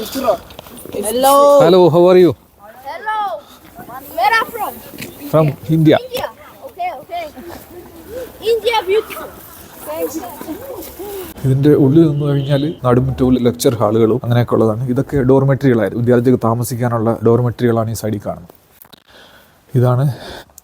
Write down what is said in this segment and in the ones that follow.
Hello. Hello, how are you? Hello. Where are from? From India. India. Okay, okay. India beautiful. ഇതിന്റെ ഉള്ളിൽ നിന്ന് കഴിഞ്ഞാൽ നടുമുറ്റവും lecture ഹാളുകളും അങ്ങനെയൊക്കെ ഉള്ളതാണ് ഇതൊക്കെ ഡോർമെട്രികളായിരുന്നു വിദ്യാർത്ഥികൾക്ക് താമസിക്കാനുള്ള ഡോർമെട്രികളാണ് ഈ സൈഡിൽ കാണുന്നത് ഇതാണ്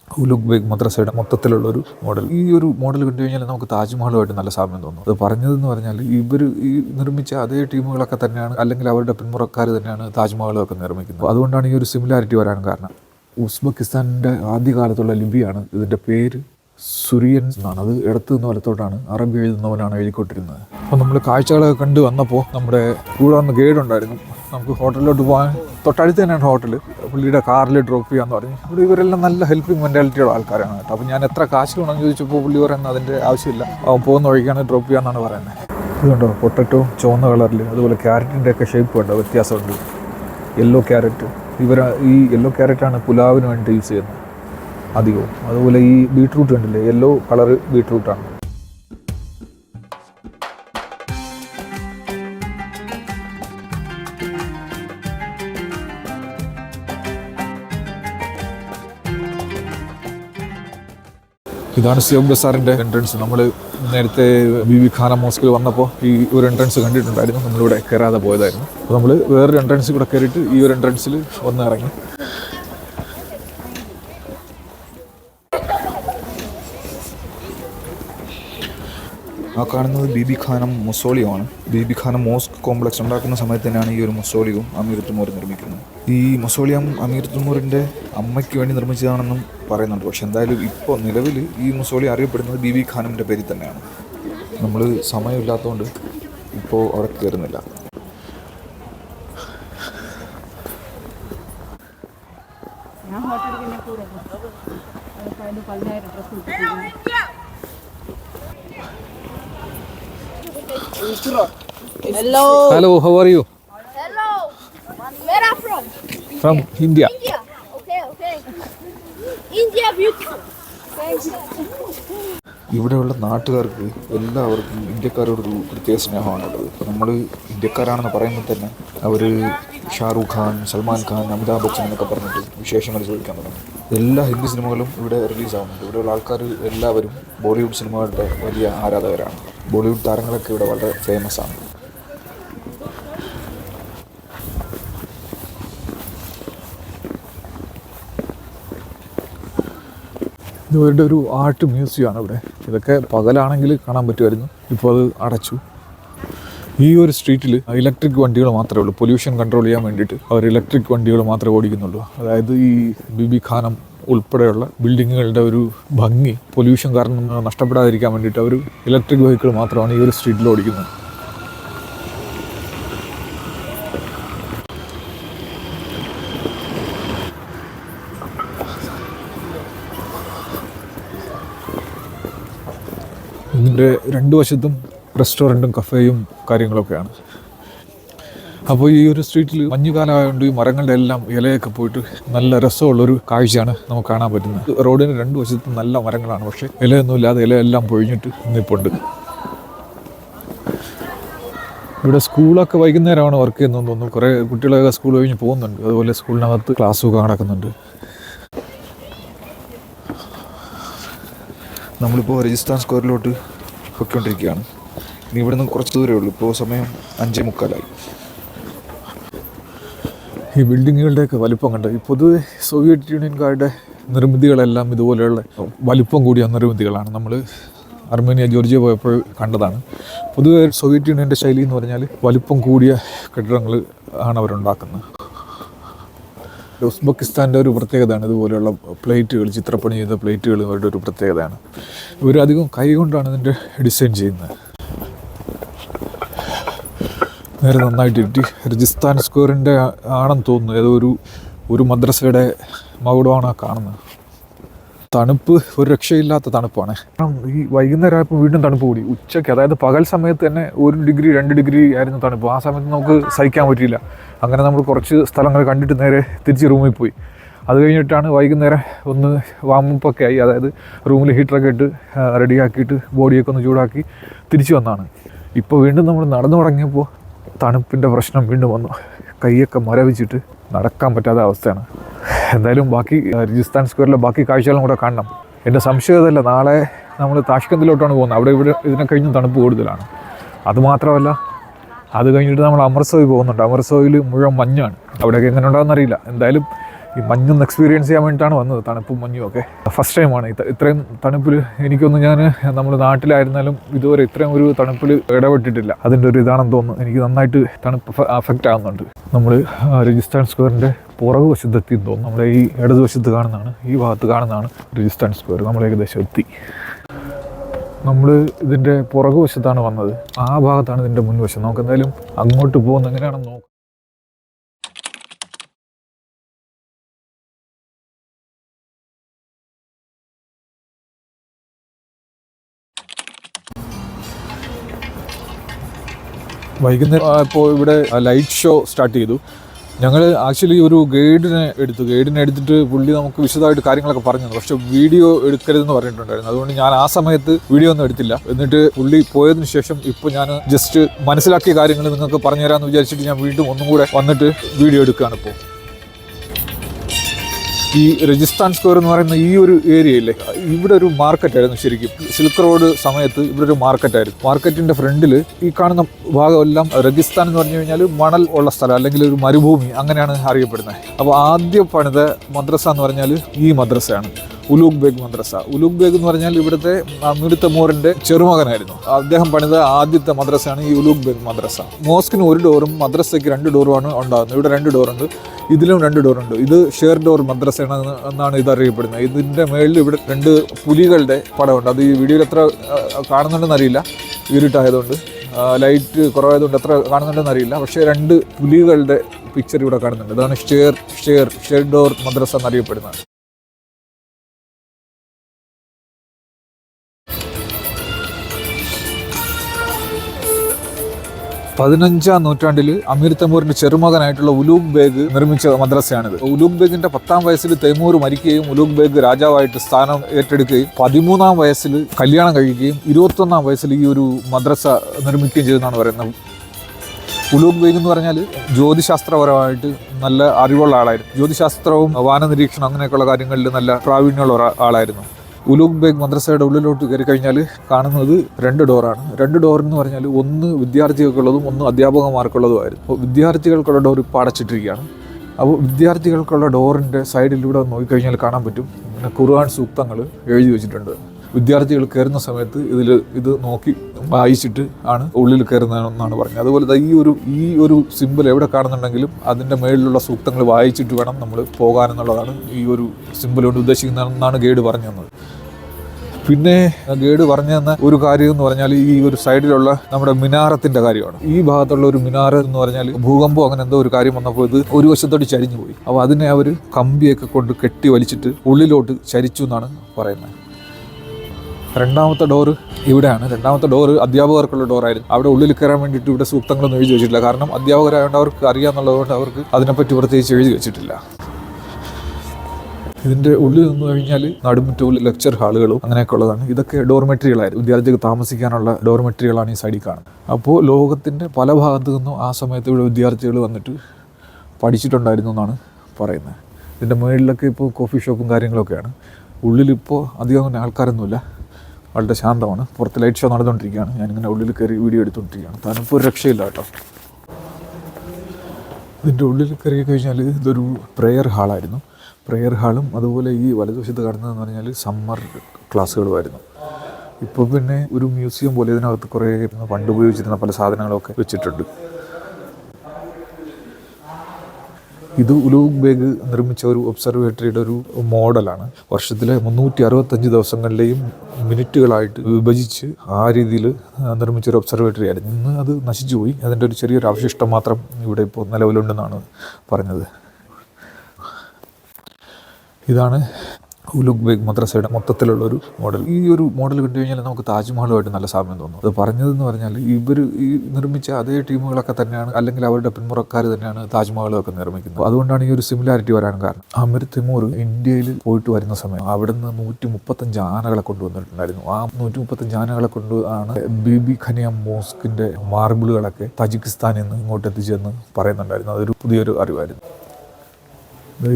ഉലുഗ് ബേഗ് മദ്രസയുടെ മൊത്തത്തിലുള്ള ഒരു മോഡൽ ഈ ഒരു മോഡൽ കണ്ടു കഴിഞ്ഞാൽ നമുക്ക് താജ്മഹലുമായിട്ട് നല്ല സാമ്യം തോന്നും. അത് പറഞ്ഞതെന്ന് പറഞ്ഞാൽ ഇവർ ഈ നിർമ്മിച്ച അതേ ടീമുകളൊക്കെ തന്നെയാണ് അല്ലെങ്കിൽ അവരുടെ പിന്മുറക്കാർ തന്നെയാണ് താജ്മഹലൊക്കെ നിർമ്മിക്കുന്നത്. അതുകൊണ്ടാണ് ഈ ഒരു സിമിലാരിറ്റി വരാൻ കാരണം. ഉസ്ബെക്കിസ്ഥാനിന്റെ ആദ്യകാലത്തുള്ള ലിപിയാണ് ഇതിന്റെ പേര്. സുരിയൻ എന്നാണ്. അത് ഇടത്തു നിന്ന് വലത്തോട്ടാണ്. അറബി എഴുതുന്നവനാണ് എഴുതിക്കൊണ്ടിരുന്നത്. അപ്പോൾ നമ്മൾ കാഴ്ചകളൊക്കെ കണ്ട് വന്നപ്പോൾ നമ്മുടെ കൂടെ വന്ന് ഗൈഡ് ഉണ്ടായിരുന്നു. നമുക്ക് ഹോട്ടലിലോട്ട് പോകാൻ തൊട്ടടുത്ത് തന്നെയാണ് ഹോട്ടൽ പുള്ളിയുടെ കാറിൽ ഡ്രോപ്പ് ചെയ്യാന്ന് പറഞ്ഞു. ഇവിടെ ഇവരെല്ലാം നല്ല ഹെൽപ്പിംഗ് മെന്റാലിറ്റിയുള്ള ആൾക്കാരാണ് കേട്ടോ. അപ്പോൾ ഞാൻ എത്ര കാശ് വേണമെന്ന് ചോദിച്ചപ്പോൾ പുള്ളി പറയുന്നത് അതിന്റെ ആവശ്യമില്ല. അവൻ പോകുന്ന വഴിക്കാണ് ഡ്രോപ്പ് ചെയ്യാന്നാണ് പറയുന്നത്. ഇതുണ്ടോ പൊട്ടറ്റോ ചുവന്ന കളറിൽ അതുപോലെ ക്യാരറ്റിന്റെ ഒക്കെ ഷേപ്പ് ഉണ്ടോ വ്യത്യാസമുണ്ട്. യെല്ലോ ക്യാരറ്റ് ഇവർ ഈ യെല്ലോ ക്യാരറ്റാണ് പുലാവിന് വേണ്ടി യൂസ് ചെയ്യുന്നത്. അധികവും. അതുപോലെ ഈ ബീട്രൂട്ട് കണ്ടില്ലേ? യെല്ലോ കളർ ബീട്രൂട്ടാണ്. ഇതാണ് സിയോ ബസാറിന്റെ എൻട്രൻസ് നമ്മൾ നേരത്തെ ബി വി ഖാന മോസ്കിൽ വന്നപ്പോൾ ഈ ഒരു എൻട്രൻസ് കണ്ടിട്ടുണ്ടായിരുന്നു. നമ്മളിവിടെ കയറാതെ പോയതായിരുന്നു. അപ്പോൾ നമ്മൾ വേറൊരു എൻട്രൻസിൽ കൂടെ കയറിയിട്ട് ഈ ഒരു എൻട്രൻസിൽ വന്ന് ഇറങ്ങി ആ കാണുന്നത് ബീബി ഖാനം മൊസോളിയുമാണ് Bibi Khanum mosque complex ഉണ്ടാക്കുന്ന സമയത്ത് തന്നെയാണ് ഈ ഒരു മൊസോളിയും അമീർ തുമൂർ നിർമ്മിക്കുന്നത്. ഈ മൊസോളിയം അമീർ തുമൂറിന്റെ അമ്മയ്ക്ക് വേണ്ടി നിർമ്മിച്ചതാണെന്നും പറയുന്നുണ്ട്. പക്ഷെ എന്തായാലും ഇപ്പോൾ നിലവിൽ ഈ മൊസോളി അറിയപ്പെടുന്നത് ബീബി ഖാനമിന്റെ പേരിൽ തന്നെയാണ്. നമ്മൾ സമയമില്ലാത്തതുകൊണ്ട് ഇപ്പോൾ അവിടെ കയറുന്നില്ല. Hello. Hello, how are you? Hello. Where are from? From India India. Okay, okay. India beautiful. ഇവിടെയുള്ള നാട്ടുകാർക്ക് എല്ലാവർക്കും ഇന്ത്യക്കാരോടൊരു പ്രത്യേക സ്നേഹമാണുള്ളത് ഇപ്പോൾ നമ്മൾ ഇന്ത്യക്കാരാണെന്ന് പറയുമ്പോൾ തന്നെ അവർ ഷാറൂഖ് ഖാൻ സൽമാൻ ഖാൻ അമിതാഭ് ബച്ചൻ എന്നൊക്കെ പറഞ്ഞിട്ട് വിശേഷങ്ങൾ ചോദിക്കാൻ തുടങ്ങി എല്ലാ ഹിന്ദി സിനിമകളും ഇവിടെ റിലീസാവുന്നുണ്ട് ഇവിടെയുള്ള ആൾക്കാർ എല്ലാവരും ബോളിവുഡ് സിനിമകളുടെ വലിയ ആരാധകരാണ് ബോളിവുഡ് താരങ്ങളൊക്കെ ഇവിടെ വളരെ ഫേമസ് ആണ് ഇത് ഇവരുടെ ഒരു ആർട്ട് മ്യൂസിയമാണ് ഇവിടെ. ഇതൊക്കെ പകലാണെങ്കിൽ കാണാൻ പറ്റുമായിരുന്നു. ഇപ്പോൾ അത് അടച്ചു. ഈ ഒരു സ്ട്രീറ്റിൽ ഇലക്ട്രിക് വണ്ടികൾ മാത്രമേ ഉള്ളൂ. പൊല്യൂഷൻ കൺട്രോൾ ചെയ്യാൻ വേണ്ടിയിട്ട് അവർ ഇലക്ട്രിക് വണ്ടികൾ മാത്രമേ ഓടിക്കുന്നുള്ളൂ. അതായത് ഈ ബിബി ഖാനം ഉൾപ്പെടെയുള്ള ബിൽഡിങ്ങുകളുടെ ഒരു ഭംഗി പൊല്യൂഷൻ കാരണം നഷ്ടപ്പെടാതിരിക്കാൻ വേണ്ടിയിട്ട് അവർ ഇലക്ട്രിക് വെഹിക്കിൾ മാത്രമാണ് ഈ ഒരു സ്ട്രീറ്റിൽ ഓടിക്കുന്നത്. ഇതിന്റെ രണ്ട് വശത്തും റെസ്റ്റോറന്റും കഫേയും കാര്യങ്ങളൊക്കെയാണ്. അപ്പോൾ ഈ ഒരു സ്ട്രീറ്റിൽ മഞ്ഞുകാലമായതുകൊണ്ട് ഈ മരങ്ങളുടെ എല്ലാം ഇലയൊക്കെ പോയിട്ട് നല്ല രസമുള്ളൊരു കാഴ്ചയാണ് നമുക്ക് കാണാൻ പറ്റുന്നത്. റോഡിന് രണ്ട് വശത്തും നല്ല മരങ്ങളാണ് പക്ഷേ ഇലയൊന്നുമില്ലാതെ ഇലയെല്ലാം പൊഴിഞ്ഞിട്ട് നിൽപ്പുണ്ട്. ഇവിടെ സ്കൂളൊക്കെ വൈകുന്നേരമാണ് വർക്ക് ചെയ്യുന്നതെന്ന് തോന്നുന്നു. കുറേ കുട്ടികളൊക്കെ സ്കൂൾ കഴിഞ്ഞ് പോകുന്നുണ്ട്. അതുപോലെ സ്കൂളിനകത്ത് ക്ലാസ്സൊക്കെ നടക്കുന്നുണ്ട്. നമ്മളിപ്പോൾ രജിസ്ഥാൻ സ്ക്വയറിലോട്ട് പൊയ്ക്കൊണ്ടിരിക്കുകയാണ്. ഇനി ഇവിടെ നിന്ന് കുറച്ച് ദൂരമേ ഉള്ളൂ. ഇപ്പോൾ സമയം അഞ്ചേ മുക്കാലായി. ഈ ബിൽഡിങ്ങുകളുടെയൊക്കെ വലിപ്പം കണ്ട്? ഈ പൊതുവെ സോവിയറ്റ് യൂണിയൻകാരുടെ നിർമ്മിതികളെല്ലാം ഇതുപോലെയുള്ള വലിപ്പം കൂടിയ നിർമ്മിതികളാണ്. നമ്മൾ അർമേനിയ ജോർജിയ പോയപ്പോൾ കണ്ടതാണ്. പൊതുവെ സോവിയറ്റ് യൂണിയന്റെ ശൈലി എന്ന് പറഞ്ഞാൽ വലിപ്പം കൂടിയ കെട്ടിടങ്ങൾ ആണ് അവരുണ്ടാക്കുന്നത്. ഉസ്ബെക്കിസ്ഥാന്റെ ഒരു പ്രത്യേകതയാണ്. ഇതുപോലെയുള്ള പ്ലേറ്റുകൾ ചിത്രപ്പണി ചെയ്ത പ്ലേറ്റുകൾ ഇവരുടെ ഒരു പ്രത്യേകതയാണ്. ഇവരധികം കൈകൊണ്ടാണ് ഇതിന്റെ ഡിസൈൻ ചെയ്യുന്നത്. നേരെ നന്നായിട്ട് കിട്ടി രജിസ്ഥാൻ സ്ക്വയറിന്റെ ആണെന്ന് തോന്നുന്നു. ഏതോ ഒരു ഒരു മദ്രസയുടെ മകുടമാണ് കാണുന്നത്. തണുപ്പ് ഒരു രക്ഷയില്ലാത്ത തണുപ്പാണ്. ഈ വൈകുന്നേരം ആയപ്പോൾ വീണ്ടും തണുപ്പ് കൂടി. ഉച്ചയ്ക്ക് അതായത് പകൽ സമയത്ത് തന്നെ ഒരു ഡിഗ്രി രണ്ട് ഡിഗ്രി ആയിരുന്നു തണുപ്പ്. ആ സമയത്ത് നമുക്ക് സഹിക്കാൻ പറ്റിയില്ല. അങ്ങനെ നമ്മൾ കുറച്ച് സ്ഥലങ്ങൾ കണ്ടിട്ട് നേരെ തിരിച്ച് റൂമിൽ പോയി. അത് കഴിഞ്ഞിട്ടാണ് വൈകുന്നേരം ഒന്ന് വാമപ്പൊക്കെ ആയി. അതായത് റൂമിൽ ഹീറ്ററൊക്കെ ഇട്ട് റെഡിയാക്കിയിട്ട് ബോഡിയൊക്കെ ഒന്ന് ചൂടാക്കി തിരിച്ചു വന്നാണ്. ഇപ്പോൾ വീണ്ടും നമ്മൾ നടന്നു തുടങ്ങിയപ്പോൾ തണുപ്പിന്റെ പ്രശ്നം വീണ്ടും വന്നു. കൈയൊക്കെ മരവിച്ചിട്ട് നടക്കാൻ പറ്റാത്ത അവസ്ഥയാണ്. എന്തായാലും ബാക്കി രാജസ്ഥാൻ സ്ക്വയറിലെ ബാക്കി കാഴ്ചകളും കൂടെ കാണണം. എന്റെ സംശയം നാളെ നമ്മൾ താഷ്കന്തിലോട്ടാണ് പോകുന്നത്. അവിടെ ഇവിടെ ഇതിനെ കഴിഞ്ഞ് തണുപ്പ് കൂടുതലാണ്. അതുമാത്രമല്ല അത് കഴിഞ്ഞിട്ട് നമ്മൾ അമൃത്സറിൽ പോകുന്നുണ്ട്. അമൃത്സറിൽ മുഴുവൻ മഞ്ഞാണ്. അവിടെയൊക്കെ എങ്ങനെ ഉണ്ടാകുന്ന അറിയില്ല. എന്തായാലും ഈ മഞ്ഞൊന്ന് എക്സ്പീരിയൻസ് ചെയ്യാൻ വേണ്ടിയിട്ടാണ് വന്നത് തണുപ്പും മഞ്ഞും ഒക്കെ. ഫസ്റ്റ് ടൈമാണ് ഇത് ഇത്രയും തണുപ്പിൽ എനിക്കൊന്നും ഞാൻ നമ്മൾ നാട്ടിലായിരുന്നാലും ഇതുവരെ ഇത്രയും ഒരു തണുപ്പിൽ ഇടപെട്ടിട്ടില്ല. അതിന്റെ ഒരു ഇതാണെന്ന് തോന്നുന്നു. എനിക്ക് നന്നായിട്ട് തണുപ്പ് അഫക്റ്റ് ആകുന്നുണ്ട് നമ്മൾ രജിസ്ഥാൻ സ്ക്വയറിന്റെ പുറകു വശത്തെത്തി എന്ന് തോന്നുന്നു നമ്മുടെ ഈ ഇടതുവശത്ത് കാണുന്നതാണ് ഈ ഭാഗത്ത് കാണുന്നതാണ് രജിസ്ഥാൻ സ്ക്വയർ നമ്മൾ ഏകദേശം എത്തി. നമ്മൾ ഇതിന്റെ പുറക് വശത്താണ് വന്നത്. ആ ഭാഗത്താണ് ഇതിന്റെ മുൻവശം. നമുക്ക് എന്തായാലും അങ്ങോട്ട് പോകുന്ന എങ്ങനെയാണെന്ന് നോക്കാം. വൈകുന്നേരം ഇപ്പോൾ ഇവിടെ ലൈറ്റ് ഷോ സ്റ്റാർട്ട് ചെയ്തു. ഞങ്ങൾ ആക്ച്വലി ഒരു ഗൈഡിനെ എടുത്തു. ഗൈഡിനെ എടുത്തിട്ട് പുള്ളി നമുക്ക് വിശദമായിട്ട് കാര്യങ്ങളൊക്കെ പറഞ്ഞു പക്ഷെ വീഡിയോ എടുക്കരുതെന്ന് പറഞ്ഞിട്ടുണ്ടായിരുന്നു. അതുകൊണ്ട് ഞാൻ ആ സമയത്ത് വീഡിയോ ഒന്നും എടുത്തില്ല. എന്നിട്ട് പുള്ളി പോയതിന് ശേഷം ഇപ്പോൾ ഞാൻ ജസ്റ്റ് മനസ്സിലാക്കിയ കാര്യങ്ങൾ നിങ്ങൾക്ക് പറഞ്ഞു പറഞ്ഞുതരാമെന്ന് വിചാരിച്ചിട്ട് ഞാൻ വീണ്ടും ഒന്നും കൂടെ വന്നിട്ട് വീഡിയോ എടുക്കുകയാണ് ഇപ്പോൾ ഈ രജിസ്ഥാൻ സ്ക്വയർ എന്ന് പറയുന്ന ഈ ഒരു ഏരിയയില്ലേ ഇവിടെ ഒരു മാർക്കറ്റായിരുന്നു ശരിക്കും. സിൽക്ക് റോഡ് സമയത്ത് ഇവിടെ ഒരു മാർക്കറ്റായിരുന്നു മാർക്കറ്റിന്റെ ഫ്രണ്ടിൽ ഈ കാണുന്ന ഭാഗമെല്ലാം രജിസ്ഥാൻ എന്ന് പറഞ്ഞു കഴിഞ്ഞാൽ മണൽ ഉള്ള സ്ഥലം അല്ലെങ്കിൽ ഒരു മരുഭൂമി അങ്ങനെയാണ് അറിയപ്പെടുന്നത്. അപ്പോൾ ആദ്യം പണിത മദ്രസ എന്ന് പറഞ്ഞാൽ ഈ മദ്രസയാണ്. ഉലൂഗ് ബേഗ് മദ്രസ. ഉലൂഗ് ബേഗ് എന്ന് പറഞ്ഞാൽ ഇവിടുത്തെ മോറിന്റെ ചെറുമകനായിരുന്നു. അദ്ദേഹം പണിത ആദ്യത്തെ മദ്രസയാണ് ഈ ഉലൂഗ് ബേഗ് മദ്രസ. മോസ്കിന് ഒരു ഡോറും മദ്രസയ്ക്ക് രണ്ട് ഡോറുമാണ് ഉണ്ടാകുന്നത്. ഇവിടെ രണ്ട് ഡോറുണ്ട്. ഇതിലും രണ്ട് ഡോറുണ്ട്. ഇത് ഷെയർ ഡോർ മദ്രസയാണ് എന്നാണ് ഇത് അറിയപ്പെടുന്നത്. ഇതിന്റെ മേളിൽ ഇവിടെ രണ്ട് പുലികളുടെ പടമുണ്ട്. അത് ഈ വീഡിയോയിൽ എത്ര കാണുന്നുണ്ടെന്ന് അറിയില്ല. ഇരുട്ടായതുകൊണ്ട് ലൈറ്റ് കുറവായതുകൊണ്ട് എത്ര കാണുന്നുണ്ടെന്ന് അറിയില്ല. പക്ഷേ രണ്ട് പുലികളുടെ പിക്ചർ ഇവിടെ കാണുന്നുണ്ട്. ഇതാണ് ഷെയർ ഷെയർ ഷെയർ ഡോർ മദ്രസ എന്നറിയപ്പെടുന്നത്. പതിനഞ്ചാം നൂറ്റാണ്ടിൽ അമീർ തൈമൂറിന്റെ ചെറുമകനായിട്ടുള്ള ഉലൂഗ് ബേഗ് നിർമ്മിച്ച മദ്രസയാണിത്. ഉലൂഗ് ബേഗിന്റെ പത്താം വയസ്സിൽ തൈമൂർ മരിക്കുകയും ഉലൂഗ് ബേഗ് രാജാവായിട്ട് സ്ഥാനം ഏറ്റെടുക്കുകയും പതിമൂന്നാം വയസ്സിൽ കല്യാണം കഴിക്കുകയും ഇരുപത്തൊന്നാം വയസ്സിൽ ഈ ഒരു മദ്രസ നിർമ്മിക്കുകയും ചെയ്തെന്നാണ് പറയുന്നത്. ഉലൂഗ് ബേഗ് എന്ന് പറഞ്ഞാൽ ജ്യോതിശാസ്ത്രപരമായിട്ട് നല്ല അറിവുള്ള ആളായിരുന്നു. ജ്യോതിശാസ്ത്രവും വാനനിരീക്ഷണം അങ്ങനെയൊക്കെയുള്ള കാര്യങ്ങളിൽ നല്ല പ്രാവീണ്യമുള്ള ആളായിരുന്നു. ഉലൂഗ് ബേഗ് മദ്രസയുടെ ഉള്ളിലോട്ട് കയറി കഴിഞ്ഞാൽ കാണുന്നത് രണ്ട് ഡോറാണ്. രണ്ട് ഡോർ എന്ന് പറഞ്ഞാൽ ഒന്ന് വിദ്യാർത്ഥികൾക്കുള്ളതും ഒന്ന് അധ്യാപകന്മാർക്കുള്ളതുമായിരുന്നു. അപ്പോൾ വിദ്യാർത്ഥികൾക്കുള്ള ഡോർ ഇപ്പോൾ അടച്ചിട്ടിരിക്കുകയാണ്. അപ്പോൾ വിദ്യാർത്ഥികൾക്കുള്ള ഡോറിന്റെ സൈഡിലൂടെ നോക്കിക്കഴിഞ്ഞാൽ കാണാൻ പറ്റും. പിന്നെ ഖുർആൻ സൂക്തങ്ങൾ എഴുതി വെച്ചിട്ടുണ്ട്. വിദ്യാർത്ഥികൾ കയറുന്ന സമയത്ത് ഇതിൽ ഇത് നോക്കി വായിച്ചിട്ട് ആണ് ഉള്ളിൽ കയറുന്നതെന്നാണ് പറഞ്ഞത്. അതുപോലെ ഈ ഒരു ഈ ഒരു സിമ്പിൾ എവിടെ കാണുന്നുണ്ടെങ്കിലും അതിന്റെ മേളിലുള്ള സൂക്തങ്ങൾ വായിച്ചിട്ട് വേണം നമ്മൾ പോകാനെന്നുള്ളതാണ് ഈ ഒരു സിമ്പിൾ കൊണ്ട് ഉദ്ദേശിക്കുന്നതെന്നാണ് ഗൈഡ് പറഞ്ഞു തന്നത്. പിന്നെ ഗൈഡ് പറഞ്ഞു തന്ന ഒരു കാര്യം എന്ന് പറഞ്ഞാൽ ഈ ഒരു സൈഡിലുള്ള നമ്മുടെ മിനാരത്തിന്റെ കാര്യമാണ്. ഈ ഭാഗത്തുള്ള ഒരു മിനാരം എന്ന് പറഞ്ഞാൽ ഭൂകമ്പം അങ്ങനെ എന്തോ ഒരു കാര്യം വന്നപ്പോൾ ഇത് ഒരു വശത്തോട്ട് ചരിഞ്ഞു പോയി അപ്പോൾ അതിനെ അവർ കമ്പിയൊക്കെ കൊണ്ട് കെട്ടി വലിച്ചിട്ട് ഉള്ളിലോട്ട് ചരിച്ചു എന്നാണ് പറയുന്നത്. രണ്ടാമത്തെ ഡോറ് ഇവിടെയാണ്. രണ്ടാമത്തെ ഡോറ് അധ്യാപകർക്കുള്ള ഡോറായിരുന്നു. അവിടെ ഉള്ളിൽ കയറാൻ വേണ്ടിയിട്ട് ഇവിടെ സൂക്തങ്ങളൊന്നും എഴുതി വെച്ചിട്ടില്ല. കാരണം അധ്യാപകരായതുകൊണ്ട് അവർക്ക് അറിയാമെന്നുള്ളതുകൊണ്ട് അവർക്ക് അതിനെപ്പറ്റി പ്രത്യേകിച്ച് എഴുതി വെച്ചിട്ടില്ല. ഇതിന്റെ ഉള്ളിൽ നിന്ന് കഴിഞ്ഞാൽ നടുമുറ്റവും ലെക്ചർ ഹാളുകളും അങ്ങനെയൊക്കെ ഉള്ളതാണ്. ഇതൊക്കെ ഡോർമെട്രികളായിരുന്നു. വിദ്യാർത്ഥികൾക്ക് താമസിക്കാനുള്ള ഡോർമെട്രികളാണ് ഈ സൈഡിൽ കാണുന്നത്. അപ്പോൾ ലോകത്തിന്റെ പല ഭാഗത്തു നിന്നും ആ സമയത്ത് ഇവിടെ വിദ്യാർത്ഥികൾ വന്നിട്ട് പഠിച്ചിട്ടുണ്ടായിരുന്നു എന്നാണ് പറയുന്നത്. ഇതിന്റെ മുകളിലൊക്കെ ഇപ്പോൾ കോഫി ഷോപ്പും കാര്യങ്ങളൊക്കെയാണ്. ഉള്ളിലിപ്പോൾ അധികം ആൾക്കാരൊന്നുമില്ല. വളരെ ശാന്തമാണ്. പുറത്ത് ലൈറ്റ് ഷോ നടന്നുകൊണ്ടിരിക്കുകയാണ്. ഞാനിങ്ങനെ ഉള്ളിൽ കയറി വീഡിയോ എടുത്തുകൊണ്ടിരിക്കുകയാണ്. തണുപ്പ് ഒരു രക്ഷയില്ല കേട്ടോ. ഇതിന്റെ ഉള്ളിൽ കയറി കഴിഞ്ഞാൽ ഇതൊരു പ്രെയർ ഹാളായിരുന്നു പ്രെയർ ഹാളും അതുപോലെ ഈ വലതുവശത്ത് കാണുന്നതെന്ന് പറഞ്ഞാൽ സമ്മർ ക്ലാസ്സുകളുമായിരുന്നു ഇപ്പോൾ പിന്നെ ഒരു മ്യൂസിയം പോലെ ഇതിനകത്ത് കുറേ പണ്ട് ഉപയോഗിച്ചിരുന്ന പല സാധനങ്ങളൊക്കെ വെച്ചിട്ടുണ്ട്. ഇത് ഉലൂഗ് ബേഗ് നിർമ്മിച്ച ഒരു ഒബ്സർവേറ്ററിയുടെ ഒരു മോഡലാണ്. വർഷത്തിലെ മുന്നൂറ്റി അറുപത്തഞ്ച് ദിവസങ്ങളിലെയും മിനിറ്റുകളായിട്ട് വിഭജിച്ച് ആ രീതിയിൽ നിർമ്മിച്ച ഒരു ഒബ്സർവേറ്ററി ആയിരുന്നു. ഇന്ന് അത് നശിച്ചുപോയി അതിന്റെ ഒരു ചെറിയൊരു അവശിഷ്ടം മാത്രം ഇവിടെ ഇപ്പോൾ നിലവിലുണ്ടെന്നാണ് പറഞ്ഞത്. ഇതാണ് ഉലുഗ് ബേഗ് മദ്രസയുടെ മൊത്തത്തിലുള്ള ഒരു മോഡൽ ഈ ഒരു മോഡൽ കണ്ടു കഴിഞ്ഞാൽ നമുക്ക് താജ്മഹലുമായിട്ട് നല്ല സാമ്യം തോന്നും. അത് പറഞ്ഞതെന്ന് പറഞ്ഞാൽ ഇവർ ഈ നിർമ്മിച്ച അതേ ടീമുകളൊക്കെ തന്നെയാണ് അല്ലെങ്കിൽ അവരുടെ പിന്മുറക്കാർ തന്നെയാണ് താജ്മഹലൊക്കെ നിർമ്മിക്കുന്നത്. അതുകൊണ്ടാണ് ഈ ഒരു സിമിലാരിറ്റി വരാൻ കാരണം. അമിർ തിമൂർ ഇന്ത്യയിൽ പോയിട്ട് വരുന്ന സമയം അവിടുന്ന് നൂറ്റി മുപ്പത്തഞ്ച് ആനകളെ കൊണ്ടുവന്നിട്ടുണ്ടായിരുന്നു. ആ നൂറ്റി മുപ്പത്തഞ്ച് ആനകളെ കൊണ്ട് ആണ് ബീബി ഖനിയ മോസ്കിന്റെ മാർബിളുകളൊക്കെ തജിക്കിസ്ഥാനിൽ നിന്ന് ഇങ്ങോട്ട് എത്തിച്ചെന്ന് പറയുന്നുണ്ടായിരുന്നു. അതൊരു പുതിയൊരു അറിവായിരുന്നു.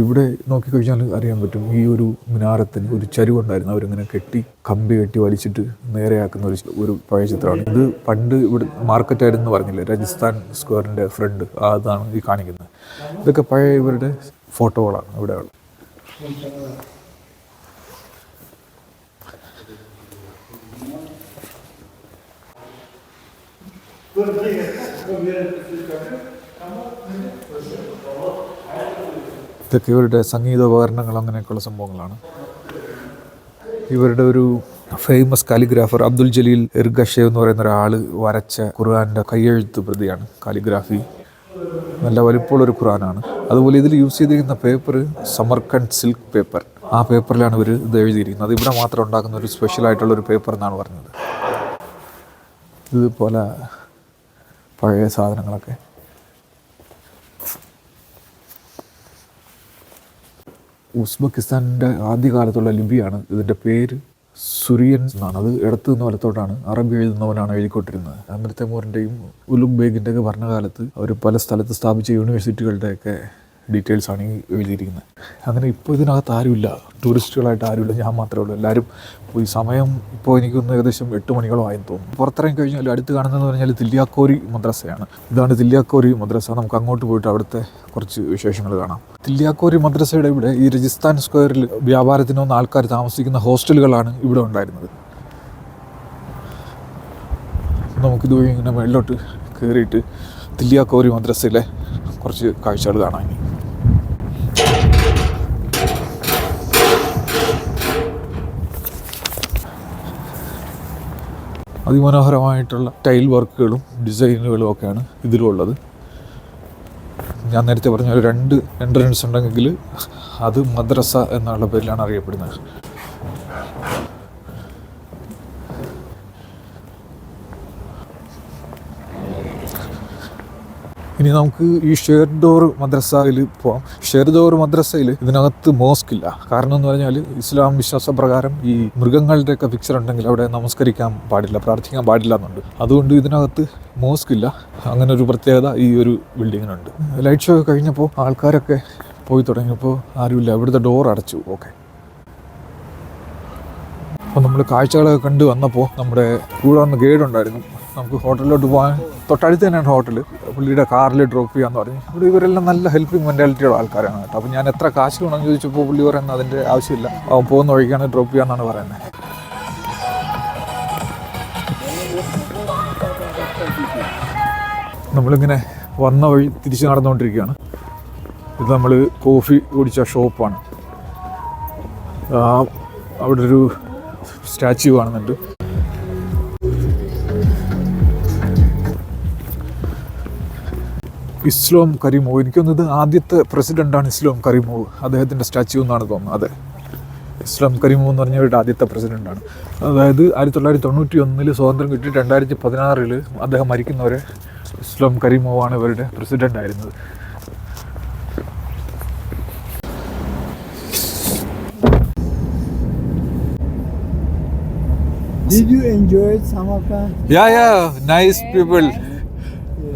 ഇവിടെ നോക്കിക്കഴിഞ്ഞാൽ അറിയാൻ പറ്റും. ഈ ഒരു മിനാരത്തിന് ഒരു ചരിവുണ്ടായിരുന്നു അവരിങ്ങനെ കെട്ടി കമ്പി കെട്ടി വലിച്ചിട്ട് നേരെയാക്കുന്ന ഒരു ഒരു പഴയ ചിത്രമാണ്. ഇത് പണ്ട് ഇവിടെ മാർക്കറ്റായിരുന്നു പറഞ്ഞില്ലേ? രാജസ്ഥാൻ സ്ക്വയറിന്റെ ഫ്രണ്ട് അതാണ് ഈ കാണിക്കുന്നത്. ഇതൊക്കെ പഴയ ഇവരുടെ ഫോട്ടോകളാണ് ഇവിടെ ഉള്ളത്. ഇതൊക്കെ ഇവരുടെ സംഗീതോപകരണങ്ങൾ അങ്ങനെയൊക്കെയുള്ള സംഭവങ്ങളാണ്. ഇവരുടെ ഒരു famous calligrapher Abdul Jalil Irgashe എന്ന് പറയുന്ന ഒരാൾ വരച്ച ഖുർആാന്റെ കയ്യെഴുത്ത് പ്രതിയാണ് കാലിഗ്രാഫി നല്ല വലിപ്പമുള്ള ഒരു ഖുർആനാണ്. അതുപോലെ ഇതിൽ യൂസ് ചെയ്തിരിക്കുന്ന പേപ്പർ സമർക്കണ്ട് സിൽക്ക് പേപ്പർ ആ പേപ്പറിലാണ് ഇവർ ഇത് എഴുതിയിരിക്കുന്നത്. അത് ഇവിടെ മാത്രം ഉണ്ടാക്കുന്ന ഒരു സ്പെഷ്യൽ ആയിട്ടുള്ള ഒരു പേപ്പർ എന്നാണ് പറഞ്ഞത്. ഇതുപോലെ പഴയ സാധനങ്ങളൊക്കെ. ഉസ്ബെക്കിസ്ഥാനിന്റെ ആദ്യകാലത്തുള്ള ലിപിയാണ്. ഇതിന്റെ പേര് സുറിയൻ എന്നാണ്. അത് ഇടത്തു നിന്ന് വലത്തോട്ടാണ്. അറബി എഴുതുന്നവനാണ് എഴുതിക്കൊണ്ടിരുന്നത്. അമൃത് തെമൂറിന്റെയും ഉലുഗ് ബേഗിന്റെയൊക്കെ ഭരണകാലത്ത് അവർ പല സ്ഥലത്ത് സ്ഥാപിച്ച യൂണിവേഴ്സിറ്റികളുടെയൊക്കെ ഡീറ്റെയിൽസ് ആണ് ഈ എഴുതിയിരിക്കുന്നത്. അങ്ങനെ ഇപ്പോൾ ഇതിനകത്ത് ആരുമില്ല. ടൂറിസ്റ്റുകളായിട്ട് ആരുമില്ല. ഞാൻ മാത്രമേ ഉള്ളൂ. എല്ലാവരും പോയി സമയം ഇപ്പോൾ എനിക്കൊന്ന് ഏകദേശം എട്ട് മണികളോ ആയെന്ന് തോന്നുന്നു. പുറത്തിറങ്ങി കഴിഞ്ഞാൽ അടുത്ത് കാണുന്നതെന്ന് പറഞ്ഞാൽ തില്യാക്കോരി മദ്രസയാണ്. ഇതാണ് തില്യാക്കോരി മദ്രസ. നമുക്ക് അങ്ങോട്ട് പോയിട്ട് അവിടുത്തെ കുറച്ച് വിശേഷങ്ങൾ കാണാം. തില്യാക്കോരി മദ്രസയുടെ ഇവിടെ ഈ രജിസ്ഥാൻ സ്ക്വയറിൽ വ്യാപാരത്തിനൊന്ന് ആൾക്കാർ താമസിക്കുന്ന ഹോസ്റ്റലുകളാണ് ഇവിടെ ഉണ്ടായിരുന്നത്. നമുക്കിത് ഇങ്ങനെ മേളിലോട്ട് കയറിയിട്ട് തില്യാക്കോരി മദ്രസയിലെ കുറച്ച് കാഴ്ചകൾ കാണാൻ അതിമനോഹരമായിട്ടുള്ള ടൈൽ വർക്കുകളും ഡിസൈനുകളും ഒക്കെയാണ് ഇതിലുള്ളത്. ഞാൻ നേരത്തെ പറഞ്ഞ ഒരു രണ്ട് എൻട്രൻസ് ഉണ്ടെങ്കിൽ അത് മദ്രസ എന്നുള്ള പേരിലാണ് അറിയപ്പെടുന്നത്. ഇനി നമുക്ക് ഈ ഷെർഡോർ മദ്രസയിൽ പോവാം. ഷെർഡോർ മദ്രസയിൽ ഇതിനകത്ത് മോസ്ക് ഇല്ല. കാരണം എന്ന് പറഞ്ഞാൽ ഇസ്ലാം വിശ്വാസപ്രകാരം ഈ മൃഗങ്ങളുടെ മൃഗങ്ങളുടെയൊക്കെ പിക്ചർ ഉണ്ടെങ്കിൽ അവിടെ നമസ്കരിക്കാൻ പാടില്ല പ്രാർത്ഥിക്കാൻ പാടില്ല എന്നുണ്ട്. അതുകൊണ്ട് ഇതിനകത്ത് മോസ്ക് ഇല്ല. അങ്ങനെ ഒരു പ്രത്യേകത ഈ ഒരു ബിൽഡിങ്ങിനുണ്ട് ലൈറ്റ് ഷോ കഴിഞ്ഞപ്പോൾ ആൾക്കാരൊക്കെ പോയി തുടങ്ങിയപ്പോൾ ആരുമില്ല. ഇവിടുത്തെ ഡോർ അടച്ചു. ഓക്കെ അപ്പോൾ നമ്മൾ കാഴ്ചകളൊക്കെ കണ്ട് വന്നപ്പോൾ നമ്മുടെ കൂടെ വന്ന് ഗൈഡ് ഉണ്ടായിരുന്നു. നമുക്ക് ഹോട്ടലിലോട്ട് പോകാൻ തൊട്ടടുത്ത് തന്നെയാണ് ഹോട്ടൽ. പുള്ളിയുടെ കാറിൽ ഡ്രോപ്പ് ചെയ്യാന്ന് പറഞ്ഞു. ഇവിടെ ഇവരെല്ലാം നല്ല ഹെൽപ്പിംഗ് മെന്റാലിറ്റിയുള്ള ആൾക്കാരാണ് കേട്ടോ. അപ്പോൾ ഞാൻ എത്ര കാശ് വേണമെന്ന് ചോദിച്ചപ്പോൾ പുള്ളി പറയുന്നത് അതിന്റെ ആവശ്യമില്ല. അവൻ പോകുന്ന വഴിക്കാണ് ഡ്രോപ്പ് ചെയ്യാന്നാണ് പറയുന്നത്. നമ്മളിങ്ങനെ വന്ന വഴി തിരിച്ച് നടന്നുകൊണ്ടിരിക്കുകയാണ്. ഇത് നമ്മൾ കോഫി കുടിച്ച ഷോപ്പാണ് അവിടെ ഒരു സ്റ്റാച്യു കാണുന്നുണ്ട്. ഇസ്ലോം കരീമോവ്? എനിക്ക് തോന്നുന്നത് ആദ്യത്തെ പ്രസിഡന്റാണ് ഇസ്ലോം കരീമോവ്. അദ്ദേഹത്തിന്റെ സ്റ്റാച്യു എന്നാണ് തോന്നുന്നത്. അതെ. ഇസ്ലാം കരീമോവ് എന്ന് പറഞ്ഞവരുടെ ആദ്യത്തെ പ്രസിഡന്റാണ് അതായത് ആയിരത്തി തൊള്ളായിരത്തി തൊണ്ണൂറ്റി ഒന്നിൽ സ്വാതന്ത്ര്യം കിട്ടി രണ്ടായിരത്തി പതിനാറിൽ അദ്ദേഹം മരിക്കുന്നവരെ ഇസ്ലാം കരീമോവാണ് ഇവരുടെ പ്രസിഡന്റ് ആയിരുന്നത്. Did you enjoy Samarkand? Nice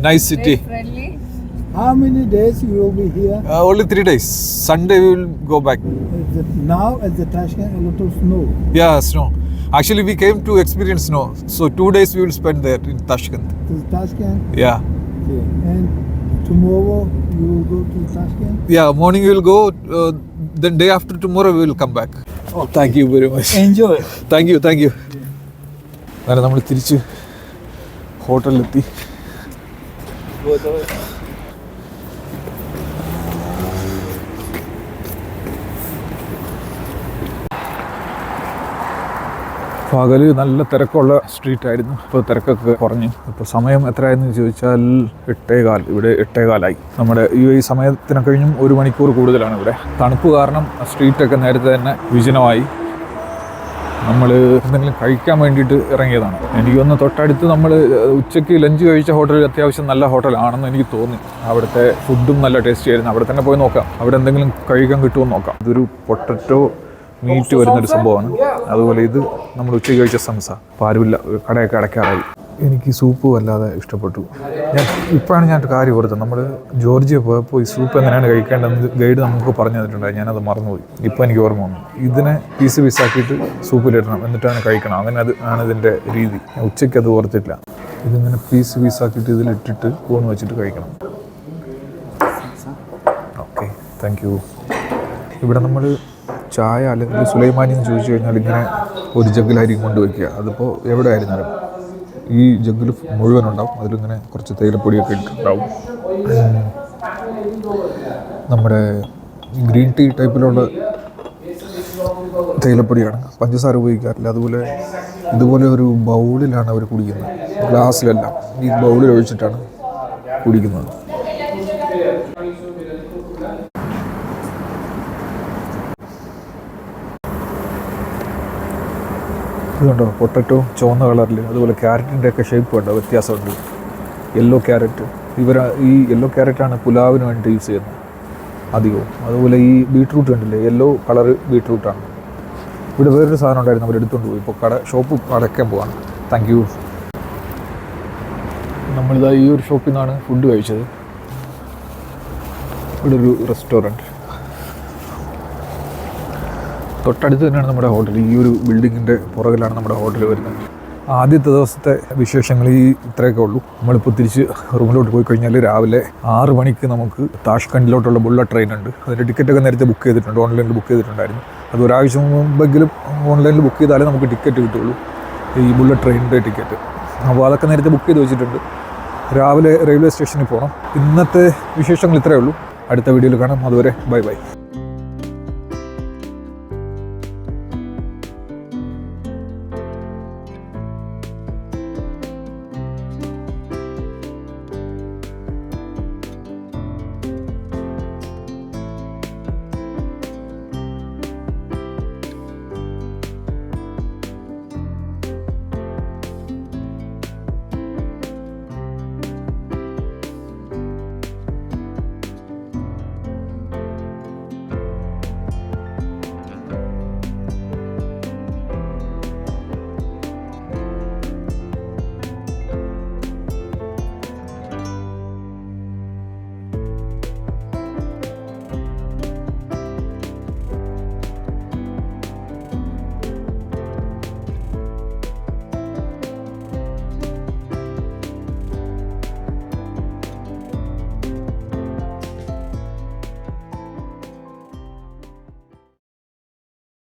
nice friendly. How many days you will be here? Only three days Sunday will go back At the, now at the Tashkent, a lot of snow. Yeah snow actually we came to experience snow so two days we will spend there in Tashkent To Tashkent. Yeah Okay. And tomorrow you will go to Tashkent. Yeah morning will go then day after tomorrow will come back thank you very much Enjoy. Thank you thank you അങ്ങനെ നമ്മൾ തിരിച്ച് ഹോട്ടലിലെത്തി പകൽ നല്ല തിരക്കുള്ള street ആയിരുന്നു ഇപ്പോൾ തിരക്കൊക്കെ കുറഞ്ഞു. ഇപ്പോൾ സമയം എത്രയായെന്ന് ചോദിച്ചാൽ എട്ടേകാൽ. ഇവിടെ എട്ടേകാലായി. നമ്മുടെ ഈ ഈ സമയത്തിന് കഴിഞ്ഞും ഒരു മണിക്കൂർ കൂടുതലാണ് ഇവിടെ. തണുപ്പ് കാരണം സ്ട്രീറ്റൊക്കെ നേരത്തെ തന്നെ വിജനമായി. നമ്മൾ എന്തെങ്കിലും കഴിക്കാൻ വേണ്ടിയിട്ട് ഇറങ്ങിയതാണ്. എനിക്കൊന്ന് തൊട്ടടുത്ത് നമ്മൾ ഉച്ചയ്ക്ക് ലഞ്ച് കഴിച്ച ഹോട്ടൽ അത്യാവശ്യം നല്ല ഹോട്ടലാണെന്ന് എനിക്ക് തോന്നി. അവിടുത്തെ ഫുഡും നല്ല ടേസ്റ്റി ആയിരുന്നു. അവിടെ തന്നെ പോയി നോക്കാം. അവിടെ എന്തെങ്കിലും കഴിക്കാൻ കിട്ടുമോ എന്ന് നോക്കാം. ഇതൊരു പൊട്ടറ്റോ മീറ്റ് വരുന്നൊരു സംഭവമാണ്. അതുപോലെ ഇത് നമ്മൾ ഉച്ചയ്ക്ക് കഴിച്ച സംസ പാരുമില്ല കടയൊക്കെ അടയ്ക്കാറായി. എനിക്ക് സൂപ്പ് വല്ലാതെ ഇഷ്ടപ്പെട്ടു. ഞാൻ ഇപ്പോഴാണ് ഞാൻ കാര്യം ഓർത്തത്. നമ്മൾ ജോർജിയ പോയപ്പോൾ ഈ സൂപ്പ് എങ്ങനെയാണ് കഴിക്കേണ്ടതെന്ന് ഗൈഡ് നമുക്ക് പറഞ്ഞു തന്നിട്ടുണ്ടായി. ഞാനത് മറന്നുപോയി. ഇപ്പോൾ എനിക്ക് ഓർമ്മ വന്നു. ഇതിനെ പീസ് പീസാക്കിയിട്ട് സൂപ്പിലിടണം എന്നിട്ടാണ് കഴിക്കണം. അങ്ങനെ അത് ആണ് ഇതിന്റെ രീതി. ഞാൻ ഉച്ചയ്ക്ക് അത് ഓർത്തിട്ടില്ല. ഇതിങ്ങനെ പീസ് പീസാക്കിയിട്ട് ഇതിലിട്ടിട്ട് കൂൺ വെച്ചിട്ട് കഴിക്കണം. ഓക്കെ താങ്ക് യു ഇവിടെ നമ്മൾ ചായ അല്ലെങ്കിൽ സുലൈമാനി എന്ന് ചോദിച്ചു കഴിഞ്ഞാൽ ഇങ്ങനെ ഒരു ജഗ്ഗിലായിരിക്കും കൊണ്ടുവയ്ക്കുക. അതിപ്പോൾ എവിടെ ആയിരുന്നാലും ഈ ജഗ്ഗിൽ മുഴുവൻ ഉണ്ടാവും. അതിലിങ്ങനെ കുറച്ച് തേയിലപ്പൊടിയൊക്കെ ഇട്ടിട്ടുണ്ടാവും. നമ്മുടെ ഗ്രീൻ ടീ ടൈപ്പിലുള്ള തേയിലപ്പൊടിയാണ്. പഞ്ചസാര ഉപയോഗിക്കാറില്ല. അതുപോലെ ഇതുപോലെ ഒരു ബൗളിലാണ് അവർ കുടിക്കുന്നത്. ഗ്ലാസ്സിലല്ല. ഈ ബൗളിൽ ഒഴിച്ചിട്ടാണ് കുടിക്കുന്നത്. ഇതുണ്ടോ? പൊട്ടറ്റോ ചുവന്ന കളറിൽ അതുപോലെ ക്യാരറ്റിന്റെ ഒക്കെ ഷേപ്പ് ഉണ്ടോ? വ്യത്യാസമുണ്ട്. യെല്ലോ ക്യാരറ്റ് ഇവർ ഈ യെല്ലോ ക്യാരറ്റാണ് പുലാവിന് വേണ്ടി യൂസ് ചെയ്യുന്നത് അധികവും. അതുപോലെ ഈ ബീട്രൂട്ട് കണ്ടില്ലേ? യെല്ലോ കളർ ബീട്രൂട്ടാണ് ഇവിടെ വേറൊരു സാധനം ഉണ്ടായിരുന്നു അവർ എടുത്തുകൊണ്ട് പോയി. ഇപ്പോൾ കട ഷോപ്പ് അടയ്ക്കാൻ പോവാണ്. താങ്ക് യു നമ്മളിതാ ഈ ഒരു ഷോപ്പിൽ നിന്നാണ് ഫുഡ് കഴിച്ചത്. ഇവിടെ ഒരു റെസ്റ്റോറന്റ് തൊട്ടടുത്ത് തന്നെയാണ് നമ്മുടെ ഹോട്ടൽ. ഈ ഒരു ബിൽഡിങ്ങിന്റെ പുറകിലാണ് നമ്മുടെ ഹോട്ടൽ വരുന്നത്. ആദ്യത്തെ ദിവസത്തെ വിശേഷങ്ങൾ ഈ ഇത്രയൊക്കെ ഉള്ളൂ. നമ്മളിപ്പോൾ തിരിച്ച് റൂമിലോട്ട് പോയി കഴിഞ്ഞാൽ രാവിലെ ആറ് മണിക്ക് നമുക്ക് താഷ്കണ്ടിലോട്ടുള്ള ബുള്ളറ്റ് ട്രെയിൻ ഉണ്ട്. അതിന്റെ ടിക്കറ്റൊക്കെ നേരത്തെ ബുക്ക് ചെയ്തിട്ടുണ്ട്. ഓൺലൈനിൽ ബുക്ക് ചെയ്തിട്ടുണ്ടായിരുന്നു. അത് ഒരാഴ്ച മുമ്പെങ്കിലും ഓൺലൈനിൽ ബുക്ക് ചെയ്താലേ നമുക്ക് ടിക്കറ്റ് കിട്ടുള്ളൂ ഈ ബുള്ളറ്റ് ട്രെയിനിന്റെ ടിക്കറ്റ്. അപ്പോൾ അതൊക്കെ നേരത്തെ ബുക്ക് ചെയ്ത് വെച്ചിട്ടുണ്ട്. രാവിലെ റെയിൽവേ സ്റ്റേഷനിൽ പോകണം. ഇന്നത്തെ വിശേഷങ്ങൾ ഇത്രയേ ഉള്ളൂ. അടുത്ത വീഡിയോയിൽ കാണാം. അതുവരെ ബൈ ബൈ.